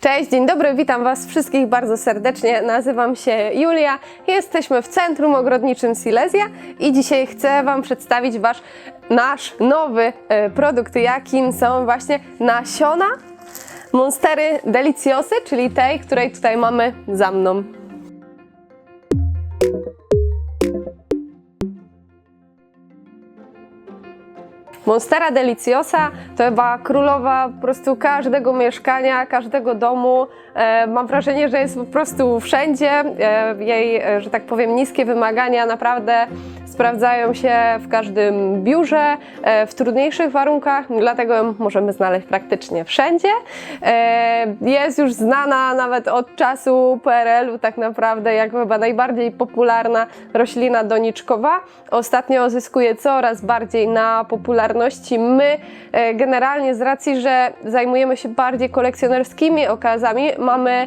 Cześć, dzień dobry, witam Was wszystkich bardzo serdecznie. Nazywam się Julia. Jesteśmy w Centrum Ogrodniczym Silesia i dzisiaj chcę Wam przedstawić Wasz nasz nowy e, produkt, jakim są właśnie nasiona Monstery Deliciosy, czyli tej, której tutaj mamy za mną. Monstera Deliciosa to chyba królowa po prostu każdego mieszkania, każdego domu. E, mam wrażenie, że jest po prostu wszędzie. E, jej, e, że tak powiem, niskie wymagania naprawdę sprawdzają się w każdym biurze, e, w trudniejszych warunkach, dlatego możemy znaleźć praktycznie wszędzie. E, jest już znana nawet od czasu PRL-u tak naprawdę jako chyba najbardziej popularna roślina doniczkowa. Ostatnio zyskuje coraz bardziej na popularności. My e, generalnie z racji, że zajmujemy się bardziej kolekcjonerskimi okazami, mamy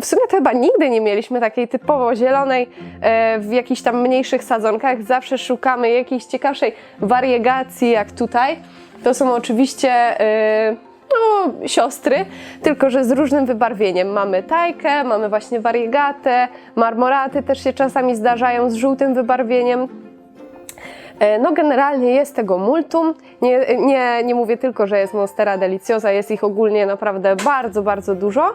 W sumie to chyba nigdy nie mieliśmy takiej typowo zielonej e, w jakichś tam mniejszych sadzonkach. Zawsze szukamy jakiejś ciekawszej wariegacji, jak tutaj. To są oczywiście e, no, siostry, tylko że z różnym wybarwieniem. Mamy tajkę, mamy właśnie wariegatę, marmoraty też się czasami zdarzają z żółtym wybarwieniem. E, No generalnie jest tego multum. Nie, nie, nie mówię tylko, że jest Monstera Deliciosa, jest ich ogólnie naprawdę bardzo, bardzo dużo.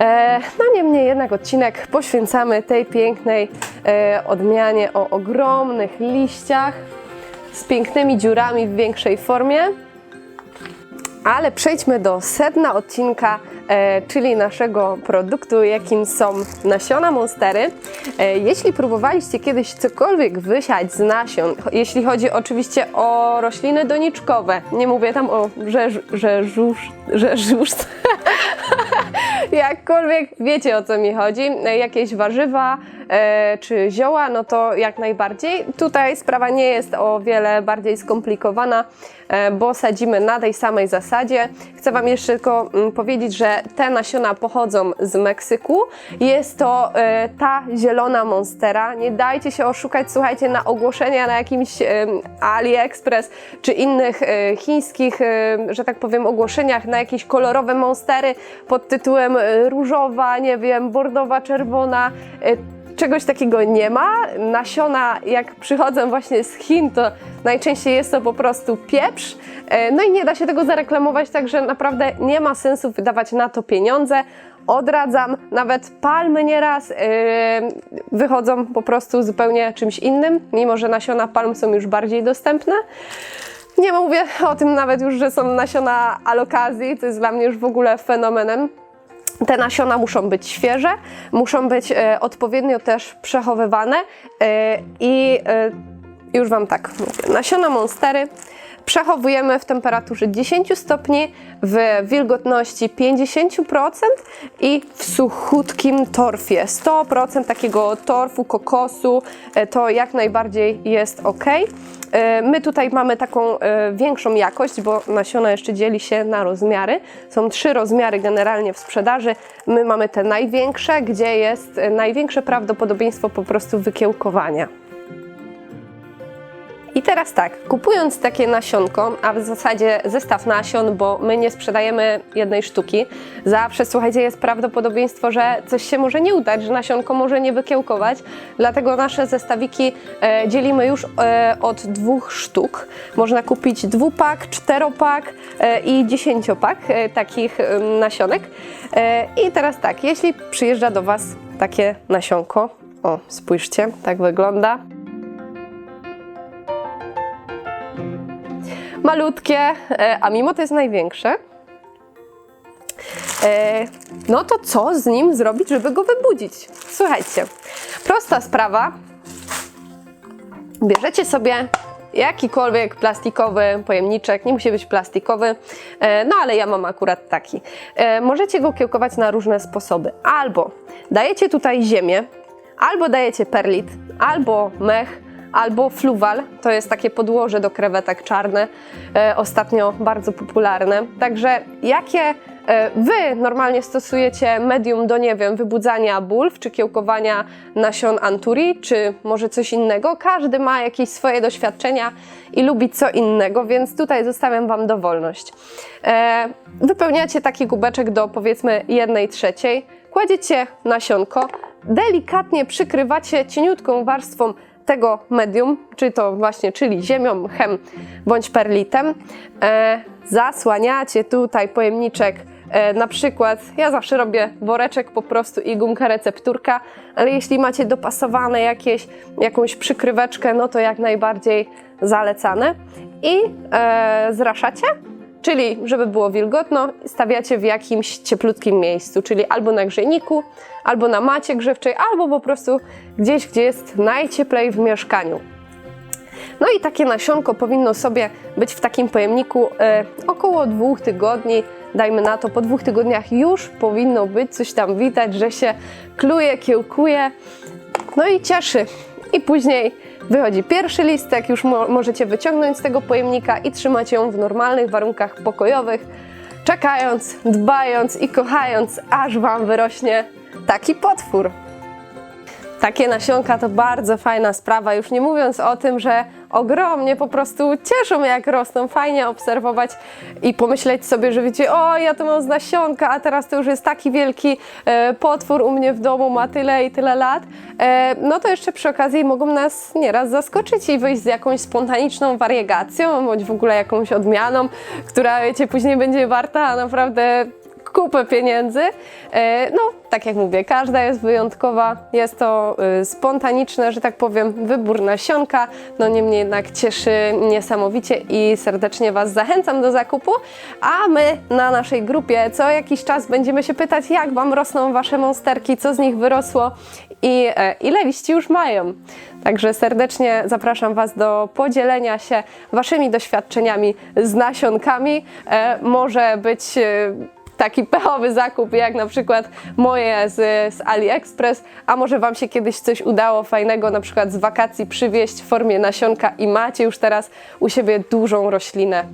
E, No niemniej jednak odcinek poświęcamy tej pięknej e, odmianie o ogromnych liściach z pięknymi dziurami w większej formie. Ale przejdźmy do sedna odcinka, e, czyli naszego produktu, jakim są nasiona monstery. Jeśli próbowaliście kiedyś cokolwiek wysiać z nasion, jeśli chodzi oczywiście o rośliny doniczkowe, nie mówię tam o rzeż, rzeżusz, jakkolwiek wiecie o co mi chodzi, e, jakieś warzywa czy zioła, no to jak najbardziej. Tutaj sprawa nie jest o wiele bardziej skomplikowana, e, bo sadzimy na tej samej zasadzie. Chcę Wam jeszcze tylko mm, powiedzieć, że te nasiona pochodzą z Meksyku. Jest to e, ta zielona monstera. Nie dajcie się oszukać, słuchajcie, na ogłoszenia na jakimś AliExpress czy innych e, chińskich, e, że tak powiem, ogłoszeniach na jakieś kolorowe monstery pod tytułem e, różowa, nie wiem, bordowa, czerwona. Czegoś takiego nie ma. Nasiona, jak przychodzą właśnie z Chin, to najczęściej jest to po prostu pieprz. E, No i nie da się tego zareklamować, także naprawdę nie ma sensu wydawać na to pieniądze. Odradzam, nawet palmy nieraz yy, wychodzą po prostu zupełnie czymś innym, mimo że nasiona palm są już bardziej dostępne. Nie mówię o tym nawet już, że są nasiona alokazji, to jest dla mnie już w ogóle fenomenem. Te nasiona muszą być świeże, muszą być e, odpowiednio też przechowywane e, i e, już Wam tak mówię. Nasiona monstery przechowujemy w temperaturze 10 stopni, w wilgotności 50% i w suchutkim torfie. 100% takiego torfu, kokosu, e, to jak najbardziej jest ok. E, My tutaj mamy taką e, większą jakość, bo nasiona jeszcze dzieli się na rozmiary. Są trzy rozmiary generalnie w sprzedaży. My mamy te największe, gdzie jest największe prawdopodobieństwo po prostu wykiełkowania. I teraz tak, kupując takie nasionko, a w zasadzie zestaw nasion, bo my nie sprzedajemy jednej sztuki, zawsze słuchajcie, jest prawdopodobieństwo, że coś się może nie udać, że nasionko może nie wykiełkować, dlatego nasze zestawiki e, dzielimy już e, od dwóch sztuk. Można kupić dwupak, czteropak e, i dziesięciopak e, takich e, nasionek. E, I teraz tak, jeśli przyjeżdża do Was takie nasionko, o spójrzcie, tak wygląda. Malutkie, e, a mimo to jest największe. E, No to co z nim zrobić, żeby go wybudzić? Słuchajcie, prosta sprawa. Bierzecie sobie jakikolwiek plastikowy pojemniczek, nie musi być plastikowy, e, no ale ja mam akurat taki. Możecie go kiełkować na różne sposoby. Albo dajecie tutaj ziemię, albo dajecie perlit, albo mech, albo fluwal, to jest takie podłoże do krewetek czarne, e, ostatnio bardzo popularne. Także jakie E, Wy normalnie stosujecie medium do, nie wiem, wybudzania bulw, czy kiełkowania nasion anturi, czy może coś innego. Każdy ma jakieś swoje doświadczenia i lubi co innego, więc tutaj zostawiam Wam dowolność. E, Wypełniacie taki kubeczek do powiedzmy jednej trzeciej, kładziecie nasionko, delikatnie przykrywacie cieniutką warstwą tego medium, czy to właśnie, czyli ziemią, mchem bądź perlitem. E, zasłaniacie tutaj pojemniczek, e, na przykład, ja zawsze robię woreczek po prostu i gumkę recepturka, ale jeśli macie dopasowane jakieś, jakąś przykryweczkę, no to jak najbardziej zalecane. I e, zraszacie, czyli żeby było wilgotno, stawiacie w jakimś cieplutkim miejscu, czyli albo na grzejniku, albo na macie grzewczej, albo po prostu gdzieś, gdzie jest najcieplej w mieszkaniu. No i takie nasionko powinno sobie być w takim pojemniku e, około dwóch tygodni. Dajmy na to, po dwóch tygodniach już powinno być coś tam widać, że się kluje, kiełkuje. No i cieszy. I później wychodzi pierwszy listek, już mo możecie wyciągnąć z tego pojemnika i trzymać ją w normalnych warunkach pokojowych, czekając, dbając i kochając, aż Wam wyrośnie taki potwór. Takie nasionka to bardzo fajna sprawa, już nie mówiąc o tym, że ogromnie po prostu cieszą jak rosną, fajnie obserwować i pomyśleć sobie, że wiecie, o ja to mam z nasionka, a teraz to już jest taki wielki e, potwór u mnie w domu, ma tyle i tyle lat, e, no to jeszcze przy okazji mogą nas nieraz zaskoczyć i wyjść z jakąś spontaniczną wariegacją, bądź w ogóle jakąś odmianą, która wiecie, później będzie warta naprawdę kupę pieniędzy. E, No, tak jak mówię, każda jest wyjątkowa, jest to y, spontaniczne, że tak powiem, wybór nasionka. No niemniej jednak cieszy niesamowicie i serdecznie Was zachęcam do zakupu. A my na naszej grupie co jakiś czas będziemy się pytać, jak Wam rosną Wasze monsterki, co z nich wyrosło i e, ile liści już mają. Także serdecznie zapraszam Was do podzielenia się Waszymi doświadczeniami z nasionkami. E, Może być e, taki pechowy zakup, jak na przykład moje z, z AliExpress, a może Wam się kiedyś coś udało fajnego, na przykład z wakacji przywieźć w formie nasionka i macie już teraz u siebie dużą roślinę.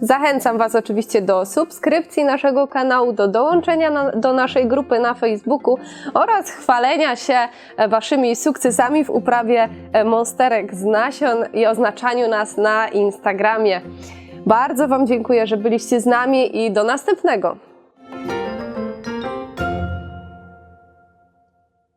Zachęcam Was oczywiście do subskrypcji naszego kanału, do dołączenia na, do naszej grupy na Facebooku oraz chwalenia się Waszymi sukcesami w uprawie e, monsterek z nasion i oznaczaniu nas na Instagramie. Bardzo Wam dziękuję, że byliście z nami i do następnego.